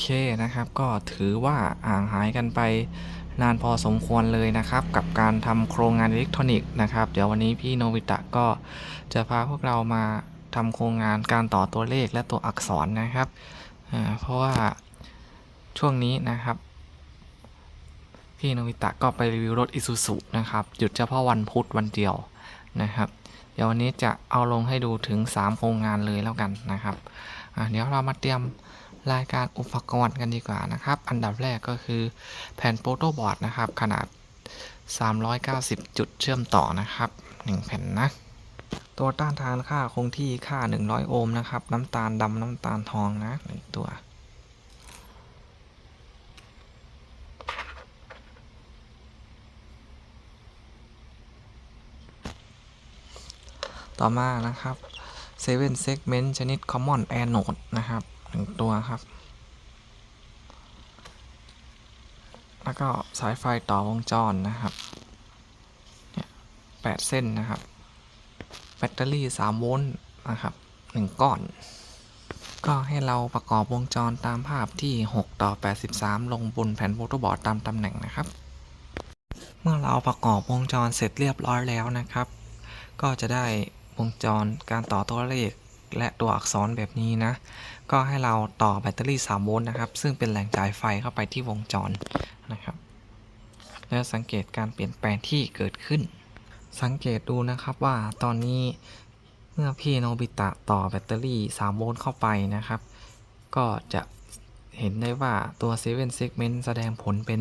เคนะครับ ก็ถือว่าห่างหายกันไปนานพอสมควรเลยนะครับ กับการทำโครงงานอิเล็กทรอนิกส์นะครับ เดี๋ยววันนี้พี่โนบิตะก็จะพาพวกเรามาทำโครงงานการต่อตัวเลขและตัวอักษรนะครับ เพราะว่าช่วงนี้นะครับ พี่โนบิตะก็ไปรีวิวรถอิซูซุนะครับ หยุดเฉพาะวันพุธวันเดียวนะครับ เดี๋ยววันนี้จะเอาลงให้ดูถึง 3 โครงงานเลยแล้วกันนะครับ เดี๋ยวเรามาเตรียม รายการอุปกรณ์กันดีกว่านะครับ อันดับแรกก็คือแผ่นโฟโตบอร์ดนะครับ ขนาด 390 จุดเชื่อมต่อนะครับ 1 แผ่นนะ ตัวต้านทานค่าคงที่ค่า 100 โอห์มนะครับ น้ำตาลดำน้ำตาลทองนะหนึ่งตัวต่อมานะครับ7 segment ชนิด common anode นะครับ หนึ่งตัวครับ แล้วก็สายไฟต่อวงจรนะครับ เนี่ยแปดเส้นนะครับ แบตเตอรี่3โวลต์นะครับ1ก้อน ก็ให้เราประกอบวงจรตามภาพที่ 6 ต่อ 83 ลงบนแผ่นโฟโต้บอร์ดตามตำแหน่งนะครับ เมื่อเราประกอบวงจรเสร็จเรียบร้อยแล้วนะครับ ก็จะได้วงจรการต่อตัวเลข และตัวอักษรแบบนี้นะ ก็ให้เราต่อแบตเตอรี่ 3 โวลต์นะครับ ซึ่งเป็นแหล่งจ่ายไฟเข้าไปที่วงจรนะครับ แล้วสังเกตการเปลี่ยนแปลงที่เกิดขึ้น สังเกตดูนะครับว่าตอนนี้เมื่อพี่โนบิตะต่อแบตเตอรี่ 3 โวลต์เข้าไปนะครับ ก็จะเห็นได้ว่าตัว 7 segment แสดงผลเป็น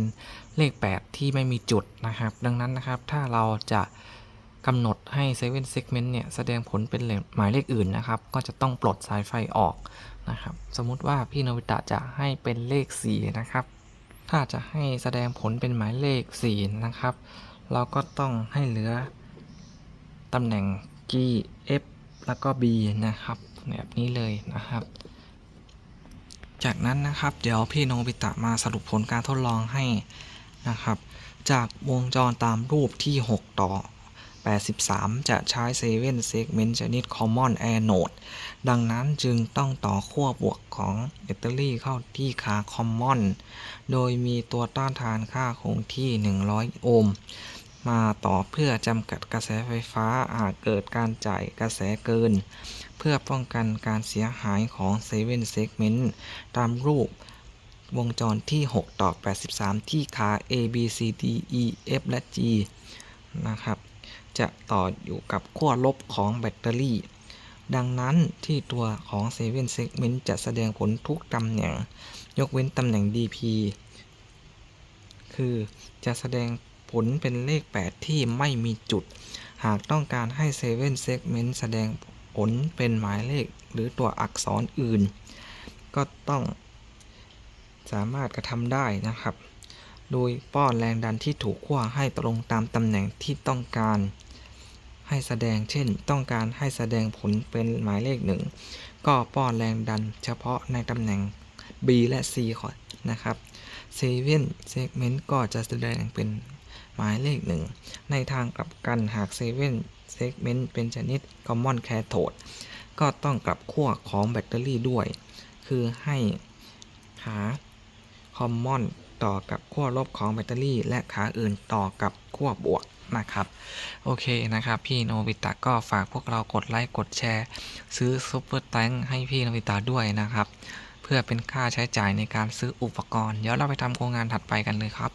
เลข 8 ที่ไม่มีจุดนะครับ ดังนั้นนะครับ ถ้าเราจะ กำหนดให้7 segment เนี่ย แสดงผลเป็นหมายเลขอื่นนะครับ ก็จะต้องปลดสายไฟออกนะครับ สมมุติว่าพี่โนบิตะจะให้เป็นเลข 4 นะครับ ถ้าจะให้แสดงผลเป็นหมายเลข 4 นะครับ เราก็ต้องให้เหลือตำแหน่ง G F แล้วก็ B นะครับ แบบนี้เลยนะครับ จากนั้นนะครับ เดี๋ยวพี่โนบิตะมาสรุปผลการทดลองให้นะครับ จากวงจรตามรูปที่ 6 ต่อ 83 จะใช้ 7 segment ชนิด common anode ดังนั้นจึงต้องต่อขั้วบวกของแบตเตอรี่เข้าที่ขา common โดยมีตัวต้านทานค่าคงที่ 100 โอห์ม มาต่อเพื่อจำกัดกระแสไฟฟ้าหากเกิดการจ่ายกระแสเกิน เพื่อป้องกันการเสียหายของ 7 segment ตามรูปวงจรที่ 6 ต่อ 83 ที่ขา A B C D E F และ G นะครับ จะต่ออยู่กับขั้วลบของแบตเตอรี่ ดังนั้นที่ตัวของ7 segment จะแสดงผลทุกตำแหน่ง ยกเว้นตำแหน่ง DP คือจะแสดงผลเป็นเลข 8 ที่ไม่มีจุด หากต้องการให้7 segment แสดงผลเป็นหมายเลขหรือตัวอักษรอื่น ก็ต้องสามารถกระทำได้นะครับ โดยป้อนแรงดันที่ถูกขั้วให้ตรงตามตำแหน่งที่ต้องการ ให้แสดงเช่น ต้องการให้แสดงผลเป็นหมายเลขหนึ่งก็ป้อนแรงดันเฉพาะในตำแหน่ง B และ C ก่อนนะครับ7 segment ก็จะแสดงเป็นหมายเลขหนึ่งในทางกลับกันหาก7 segment เมนต์เป็นชนิด common cathode ก็ต้องกลับขั้วของแบตเตอรี่ด้วย คือให้ขา common ต่อกับขั้วลบของแบตเตอรี่ และขาอื่นต่อกับขั้วบวกนะครับ โอเคนะครับ พี่โนบิตะก็ฝากพวกเรากดไลค์กดแชร์ ซื้อซุปเปอร์แตงให้พี่โนบิตะด้วยนะครับ เพื่อเป็นค่าใช้จ่ายในการซื้ออุปกรณ์ เดี๋ยวเราไปทำโครงงานถัดไปกันเลยครับ